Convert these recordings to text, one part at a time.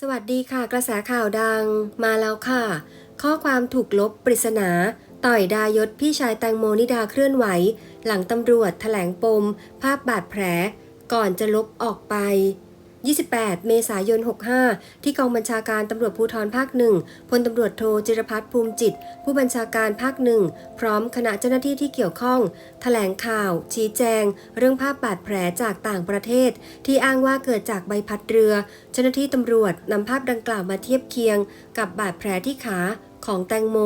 สวัสดีค่ะ กระแสข่าวดังมาแล้วค่ะ ข้อความถูกลบปริศนา ต่อยดายศพี่ชายแตงโมนิดาเคลื่อนไหว หลังตำรวจแถลงปม ภาพบาดแผล ก่อนจะลบออกไป 28 เมษายน 65 ที่กองบัญชาการตำรวจภูธรภาคหนึ่งพลตำรวจโทจิรพัฒน์ภูมิจิต ผู้บัญชาการภาคหนึ่งพร้อมคณะเจ้าหน้าที่ที่เกี่ยวข้อง แถลงข่าว ชี้แจง เรื่องภาพบาดแผลจากต่างประเทศ ที่อ้างว่าเกิดจากใบพัดเรือ เจ้าหน้าที่ตำรวจนำภาพดังกล่าวมาเทียบเคียง กับบาดแผลที่ขาของแตงโม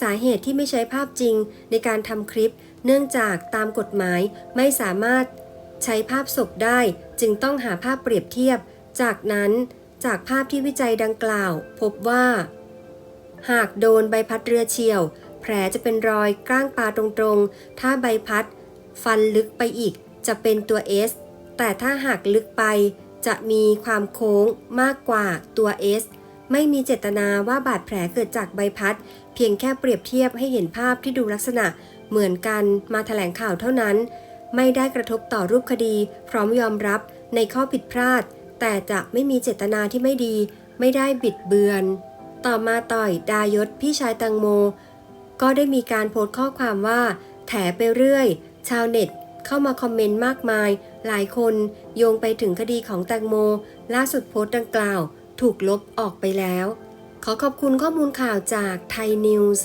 สาเหตุที่ไม่ใช้ภาพจริงในการทำคลิป เนื่องจากตามกฎหมายไม่สามารถ ใช้ภาพศพได้จึงต้องหาภาพเปรียบเทียบ จากนั้นจากภาพที่วิจัยดังกล่าว พบว่า หากโดนใบพัดเรือเฉียว แผลจะเป็นรอยก้างปลาตรงๆ ถ้าใบพัด ฟันลึกไปอีกจะเป็นตัว S แต่ถ้าหากลึกไปจะมีความโค้งมากกว่าตัว S ไม่มีเจตนาว่าบาดแผลเกิดจากใบพัด เพียงแค่เปรียบเทียบให้เห็นภาพที่ดูลักษณะเหมือนกันมาแถลงข่าวเท่านั้น ไม่ได้กระทบต่อรูปคดี พร้อมยอมรับในข้อผิดพลาด แต่จะไม่มีเจตนาที่ไม่ดี ไม่ได้บิดเบือน ต่อมาต่อยดายศพี่ชายตังโม ก็ได้มีการโพสต์ข้อความว่า แถไปเรื่อย ชาวเน็ตเข้ามาคอมเมนต์มากมาย หลายคนโยงไปถึงคดีของแตงโม ล่าสุดโพสต์ดังกล่าว ถูกลบออกไปแล้ว ขอขอบคุณข้อมูลข่าวจากไทยนิวส์